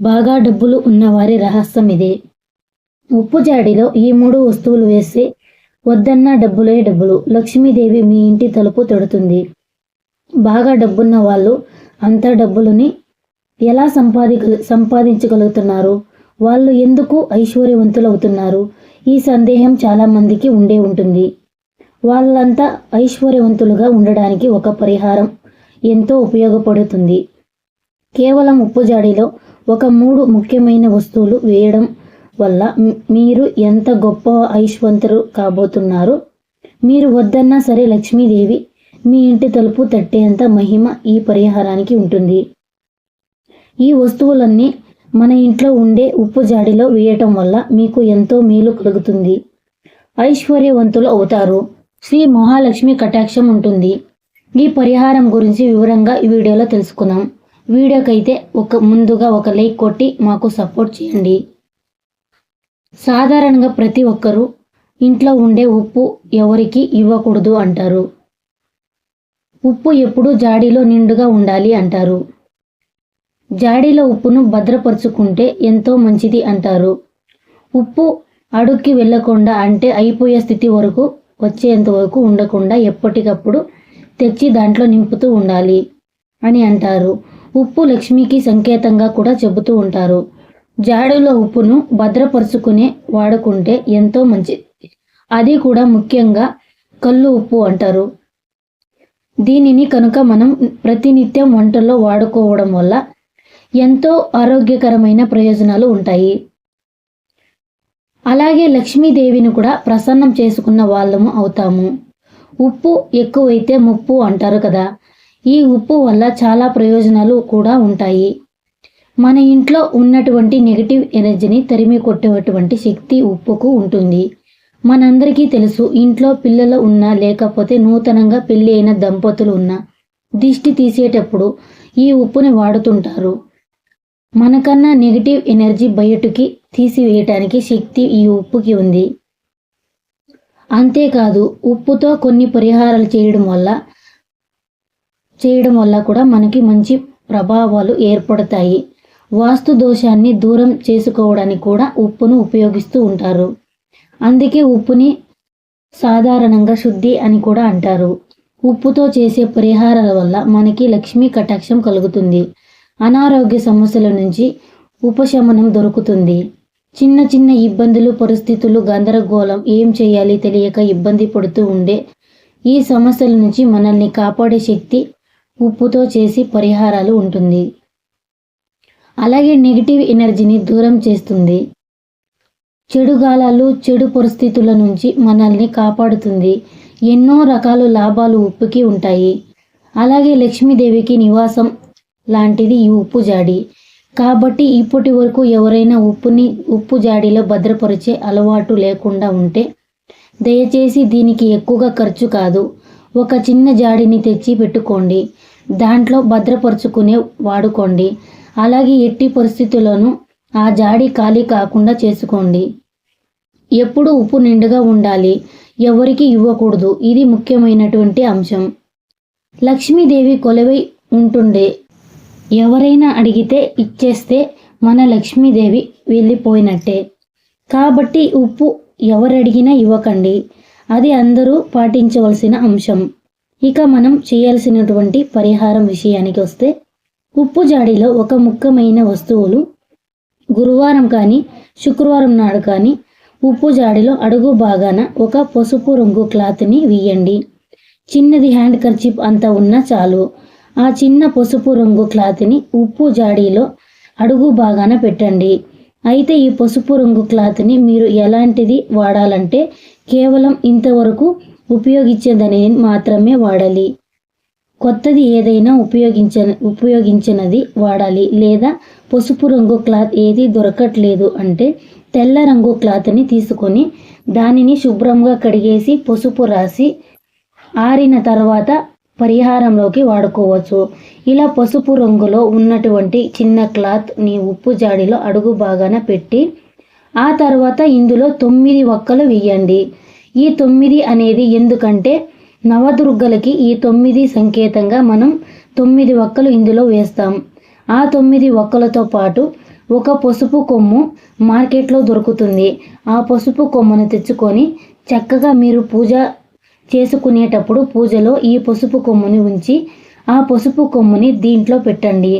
బాగా డబ్బులు ఉన్నవారి రహస్యం ఇదే. ఉప్పు జాడిలో ఈ మూడు వస్తువులు వేస్తే వద్దన్న డబ్బులే డబ్బులు. లక్ష్మీదేవి మీ ఇంటి తలుపు తడుతుంది. బాగా డబ్బున్న వాళ్ళు అంత డబ్బులని ఎలా సంపాది సంపాదించగలుగుతున్నారు? వాళ్ళు ఎందుకు ఐశ్వర్యవంతులవుతున్నారు? ఈ సందేహం చాలామందికి ఉండే ఉంటుంది. వాళ్ళంతా ఐశ్వర్యవంతులుగా ఉండడానికి ఒక పరిహారం ఎంతో ఉపయోగపడుతుంది. కేవలం ఉప్పు జాడీలో ఒక మూడు ముఖ్యమైన వస్తువులు వేయడం వల్ల మీరు ఎంత గొప్ప ఐశ్వంతులు కాబోతున్నారు? మీరు వద్దన్నా సరే లక్ష్మీదేవి మీ ఇంటి తలుపు తట్టేంత మహిమ ఈ పరిహారానికి ఉంటుంది. ఈ వస్తువులన్నీ మన ఇంట్లో ఉండే ఉప్పు జాడిలో వేయటం వల్ల మీకు ఎంతో మేలు కలుగుతుంది. ఐశ్వర్యవంతులు అవుతారు. శ్రీ మహాలక్ష్మి కటాక్షం ఉంటుంది. ఈ పరిహారం గురించి వివరంగా ఈ వీడియోలో తెలుసుకుందాం. వీడియోకైతే ఒక ముందుగా ఒక లైక్ కొట్టి మాకు సపోర్ట్ చేయండి. సాధారణంగా ప్రతి ఒక్కరూ ఇంట్లో ఉండే ఉప్పు ఎవరికి ఇవ్వకూడదు అంటారు. ఉప్పు ఎప్పుడూ జాడీలో నిండుగా ఉండాలి అంటారు. జాడీలో ఉప్పును భద్రపరుచుకుంటే ఎంతో మంచిది అంటారు. ఉప్పు అడుక్కి వెళ్ళకుండా అంటే అయిపోయే స్థితి వరకు వచ్చేంత వరకు ఉండకుండా ఎప్పటికప్పుడు తెచ్చి దాంట్లో నింపుతూ ఉండాలి అని అంటారు. ఉప్పు లక్ష్మికి సంకేతంగా కూడా చెబుతూ ఉంటారు. జాడలో ఉప్పును భద్రపరుచుకునే వాడుకుంటే ఎంతో మంచిది. అది కూడా ముఖ్యంగా కళ్ళు ఉప్పు అంటారు. దీనిని కనుక మనం ప్రతినిత్యం వంటల్లో వాడుకోవడం వల్ల ఎంతో ఆరోగ్యకరమైన ప్రయోజనాలు ఉంటాయి. అలాగే లక్ష్మీదేవిని కూడా ప్రసన్నం చేసుకున్న వాళ్ళము అవుతాము. ఉప్పు ఎక్కువైతే ముప్పు అంటారు కదా. ఈ ఉప్పు వల్ల చాలా ప్రయోజనాలు కూడా ఉంటాయి. మన ఇంట్లో ఉన్నటువంటి నెగిటివ్ ఎనర్జీని తరిమి కొట్టేటువంటి శక్తి ఉప్పుకు ఉంటుంది. మనందరికీ తెలుసు ఇంట్లో పిల్లలు ఉన్నా లేకపోతే నూతనంగా పెళ్ళి అయిన దంపతులు ఉన్నా దిష్టి తీసేటప్పుడు ఈ ఉప్పుని వాడుతుంటారు. మనకన్నా నెగిటివ్ ఎనర్జీ బయటికి తీసివేయటానికి శక్తి ఈ ఉప్పుకి ఉంది. అంతేకాదు ఉప్పుతో కొన్ని పరిహారాలు చేయడం వల్ల చేయడం వల్ల కూడా మనకి మంచి ప్రభావాలు ఏర్పడతాయి. వాస్తు దోషాన్ని దూరం చేసుకోవడానికి కూడా ఉప్పును ఉపయోగిస్తూ ఉంటారు. అందుకే ఉప్పుని సాధారణంగా శుద్ధి అని కూడా అంటారు. ఉప్పుతో చేసే పరిహారాల వల్ల మనకి లక్ష్మీ కటాక్షం కలుగుతుంది. అనారోగ్య సమస్యల నుంచి ఉపశమనం దొరుకుతుంది. చిన్న చిన్న ఇబ్బందులు పరిస్థితులు గందరగోళం ఏం చేయాలి తెలియక ఇబ్బంది పడుతూ ఉండే ఈ సమస్యల నుంచి మనల్ని కాపాడే శక్తి ఉప్పుతో చేసి పరిహారాలు ఉంటుంది. అలాగే నెగిటివ్ ఎనర్జీని దూరం చేస్తుంది. చెడు గాలాలు చెడు పరిస్థితుల నుంచి మనల్ని కాపాడుతుంది. ఎన్నో రకాల లాభాలు ఉప్పుకి ఉంటాయి. అలాగే లక్ష్మీదేవికి నివాసం లాంటిది ఈ ఉప్పు జాడి. కాబట్టి ఇప్పటి వరకు ఎవరైనా ఉప్పుని ఉప్పు జాడీలో భద్రపరిచే అలవాటు లేకుండా ఉంటే దయచేసి దీనికి ఎక్కువగా ఖర్చు కాదు. ఒక చిన్న జాడీని తెచ్చి పెట్టుకోండి. దాంట్లో భద్రపరుచుకునే వాడుకోండి. అలాగే ఎట్టి పరిస్థితుల్లోనూ ఆ జాడి ఖాళీ కాకుండా చేసుకోండి. ఎప్పుడు ఉప్పు నిండుగా ఉండాలి. ఎవరికి ఇవ్వకూడదు. ఇది ముఖ్యమైనటువంటి అంశం. లక్ష్మీదేవి కొలువై ఉంటుండే. ఎవరైనా అడిగితే ఇచ్చేస్తే మన లక్ష్మీదేవి వెళ్ళిపోయినట్టే. కాబట్టి ఉప్పు ఎవరడిగినా ఇవ్వకండి. అది అందరూ పాటించవలసిన అంశం. ఇక మనం చేయాల్సినటువంటి పరిహారం విషయానికి వస్తే ఉప్పు జాడీలో ఒక ముఖ్యమైన వస్తువులు గురువారం కానీ శుక్రవారం నాడు కానీ ఉప్పు జాడీలో అడుగు భాగాన ఒక పసుపు రంగు క్లాత్ని వేయండి. చిన్నది హ్యాండ్ కర్చిప్ అంత ఉన్నా చాలు. ఆ చిన్న పసుపు రంగు క్లాత్ని ఉప్పు జాడీలో అడుగు భాగాన పెట్టండి. అయితే ఈ పసుపు రంగు క్లాత్ని మీరు ఎలాంటిది వాడాలంటే కేవలం ఇంతవరకు ఉపయోగించేదని మాత్రమే వాడాలి. కొత్తది ఏదైనా ఉపయోగించ ఉపయోగించినది వాడాలి. లేదా పసుపు రంగు క్లాత్ ఏది దొరకట్లేదు అంటే తెల్ల రంగు క్లాత్ని తీసుకొని దానిని శుభ్రంగా కడిగేసి పసుపు రాసి ఆరిన తర్వాత పరిహారంలోకి వాడుకోవచ్చు. ఇలా పసుపు రంగులో ఉన్నటువంటి చిన్న క్లాత్ని ఉప్పు జాడిలో అడుగు బాగాన పెట్టి ఆ తర్వాత ఇందులో తొమ్మిది ఒక్కలు వేయండి. ఈ తొమ్మిది అనేది ఎందుకంటే నవదుర్గలకి ఈ తొమ్మిది సంకేతంగా మనం తొమ్మిది ఒక్కలు ఇందులో వేస్తాం. ఆ తొమ్మిది ఒక్కలతో పాటు ఒక పసుపు కొమ్ము మార్కెట్లో దొరుకుతుంది. ఆ పసుపు కొమ్మును తెచ్చుకొని చక్కగా మీరు పూజ చేసుకునేటప్పుడు పూజలో ఈ పసుపు కొమ్ముని ఉంచి ఆ పసుపు కొమ్ముని దీంట్లో పెట్టండి.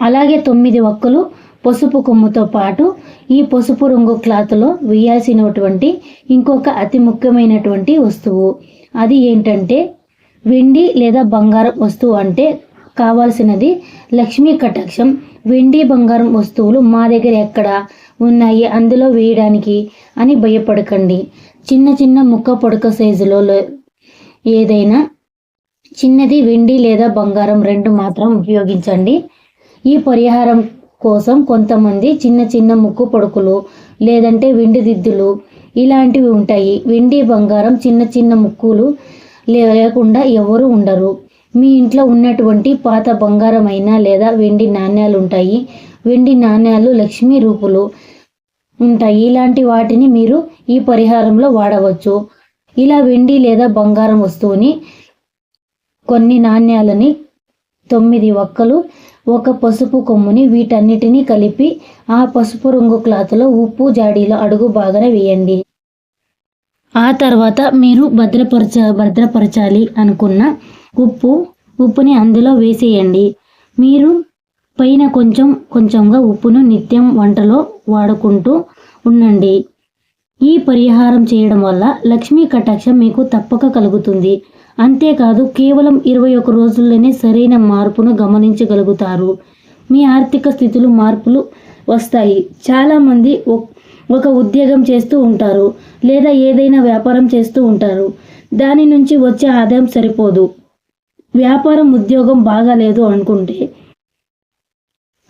అలాగే తొమ్మిది ఒక్కలు పసుపు కొమ్ముతో పాటు ఈ పసుపు రంగు క్లాత్లో వేయాల్సినటువంటి ఇంకొక అతి ముఖ్యమైనటువంటి వస్తువు. అది ఏంటంటే వెండి లేదా బంగారం వస్తువు అంటే కావాల్సినది లక్ష్మీ కటాక్షం. వెండి బంగారం వస్తువులు మా దగ్గర ఎక్కడ ఉన్నాయి? అందులో వేయడానికి అని భయపడకండి. చిన్న చిన్న ముక్క పొడక సైజులో ఏదైనా చిన్నది వెండి లేదా బంగారం రెండు మాత్రం ఉపయోగించండి. ఈ పరిహారం కోసం కొంతమంది చిన్న చిన్న ముక్కు పొడుకులు లేదంటే వెండి దిద్దులు ఇలాంటివి ఉంటాయి. వెండి బంగారం చిన్న చిన్న ముక్కులు లేకుండా ఎవరు ఉండరు. మీ ఇంట్లో ఉన్నటువంటి పాత బంగారం అయినా లేదా వెండి నాణ్యాలు ఉంటాయి. వెండి నాణ్యాలు లక్ష్మీ రూపులు ఉంటాయి. ఇలాంటి వాటిని మీరు ఈ పరిహారంలో వాడవచ్చు. ఇలా వెండి లేదా బంగారం వస్తువుని కొన్ని నాణ్యాలని తొమ్మిది ఒక్కలు ఒక పసుపు కొమ్ముని వీటన్నిటినీ కలిపి ఆ పసుపు రంగు క్లాత్లో ఉప్పు జాడీలో అడుగు బాగానే వేయండి. ఆ తర్వాత మీరు భద్రపరచ భద్రపరచాలి అనుకున్న ఉప్పు ఉప్పుని అందులో వేసేయండి. మీరు పైన కొంచెం కొంచెంగా ఉప్పును నిత్యం వంటలో వాడుకుంటూ ఉండండి. ఈ పరిహారం చేయడం వల్ల లక్ష్మీ కటాక్షం మీకు తప్పక కలుగుతుంది. అంతేకాదు కేవలం ఇరవై ఒక రోజుల్లోనే సరైన మార్పును గమనించగలుగుతారు. మీ ఆర్థిక స్థితిలో మార్పులు వస్తాయి. చాలామంది ఒక ఉద్యోగం చేస్తూ ఉంటారు లేదా ఏదైనా వ్యాపారం చేస్తూ ఉంటారు. దాని నుంచి వచ్చే ఆదాయం సరిపోదు. వ్యాపారం ఉద్యోగం బాగాలేదు అనుకుంటే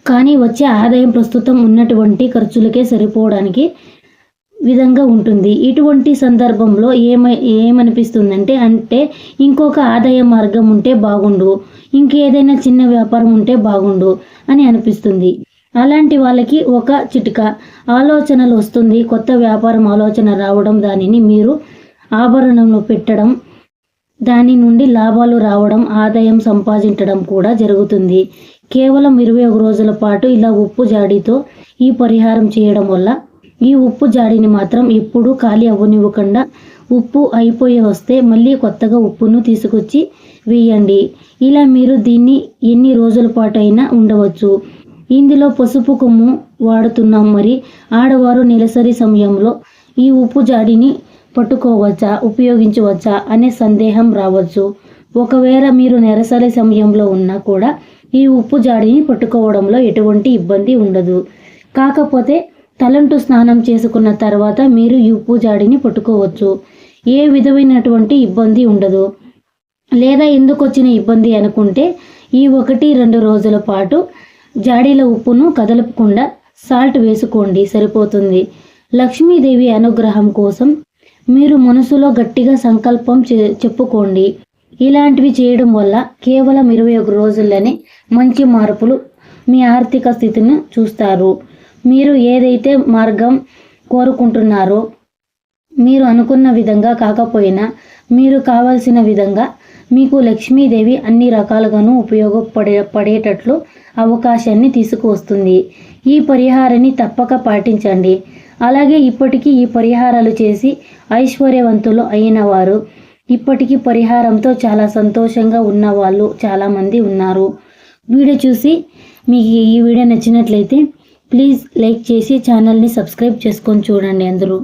కానీ వచ్చే ఆదాయం ప్రస్తుతం ఉన్నటువంటి ఖర్చులకే సరిపోవడానికి విధంగా ఉంటుంది. ఇటువంటి సందర్భంలో ఏమై ఏమనిపిస్తుందంటే అంటే ఇంకొక ఆదాయ మార్గం ఉంటే బాగుండు. ఇంకేదైనా చిన్న వ్యాపారం ఉంటే బాగుండు అని అనిపిస్తుంది. అలాంటి వాళ్ళకి ఒక చిటిక. ఆలోచనలు వస్తుంది. కొత్త వ్యాపారం ఆలోచన రావడం దానిని మీరు ఆభరణంలో పెట్టడం దాని నుండి లాభాలు రావడం ఆదాయం సంపాదించడం కూడా జరుగుతుంది. కేవలం ఇరవై ఒక రోజుల పాటు ఇలా ఉప్పు జాడీతో ఈ పరిహారం చేయడం వల్ల ఈ ఉప్పు జాడీని మాత్రం ఎప్పుడూ ఖాళీ అవ్వనివ్వకుండా ఉప్పు అయిపోయి వస్తే మళ్ళీ కొత్తగా ఉప్పును తీసుకొచ్చి వేయండి. ఇలా మీరు దీన్ని ఎన్ని రోజుల పాటు అయినా ఉండవచ్చు. ఇందులో పసుపు కొమ్ము వాడుతున్నాం మరి. ఆడవారు నెలసరి సమయంలో ఈ ఉప్పు జాడిని పట్టుకోవచ్చా ఉపయోగించవచ్చా అనే సందేహం రావచ్చు. ఒకవేళ మీరు నెలసరి సమయంలో ఉన్నా కూడా ఈ ఉప్పు జాడిని పట్టుకోవడంలో ఎటువంటి ఇబ్బంది ఉండదు. కాకపోతే తలంటు స్నానం చేసుకున్న తర్వాత మీరు ఈ ఉప్పు జాడిని పట్టుకోవచ్చు. ఏ విధమైనటువంటి ఇబ్బంది ఉండదు. లేదా ఎందుకు వచ్చిన ఇబ్బంది అనుకుంటే ఈ ఒకటి రెండు రోజుల పాటు జాడీల ఉప్పును కదలపకుండా సాల్ట్ వేసుకోండి సరిపోతుంది. లక్ష్మీదేవి అనుగ్రహం కోసం మీరు మనసులో గట్టిగా సంకల్పం చెప్పుకోండి. ఇలాంటివి చేయడం వల్ల కేవలం ఇరవై ఒక రోజుల్లోనే మంచి మార్పులు మీ ఆర్థిక స్థితిని చూస్తారు. మీరు ఏదైతే మార్గం కోరుకుంటున్నారో మీరు అనుకున్న విధంగా కాకపోయినా మీరు కావాల్సిన విధంగా మీకు లక్ష్మీదేవి అన్ని రకాలుగాను ఉపయోగపడే పడేటట్లు అవకాశాన్ని తీసుకువస్తుంది. ఈ పరిహారాన్ని తప్పక పాటించండి. అలాగే ఇప్పటికీ ఈ పరిహారాలు చేసి ఐశ్వర్యవంతులు అయిన వారు ఇప్పటికీ పరిహారంతో చాలా సంతోషంగా ఉన్న వాళ్ళు చాలామంది ఉన్నారు. వీడియో చూసి మీకు ఈ వీడియో నచ్చినట్లయితే ప్లీజ్ లైక్ చేసి ఛానల్ని సబ్స్క్రైబ్ చేసుకొని చూడండి అందరూ.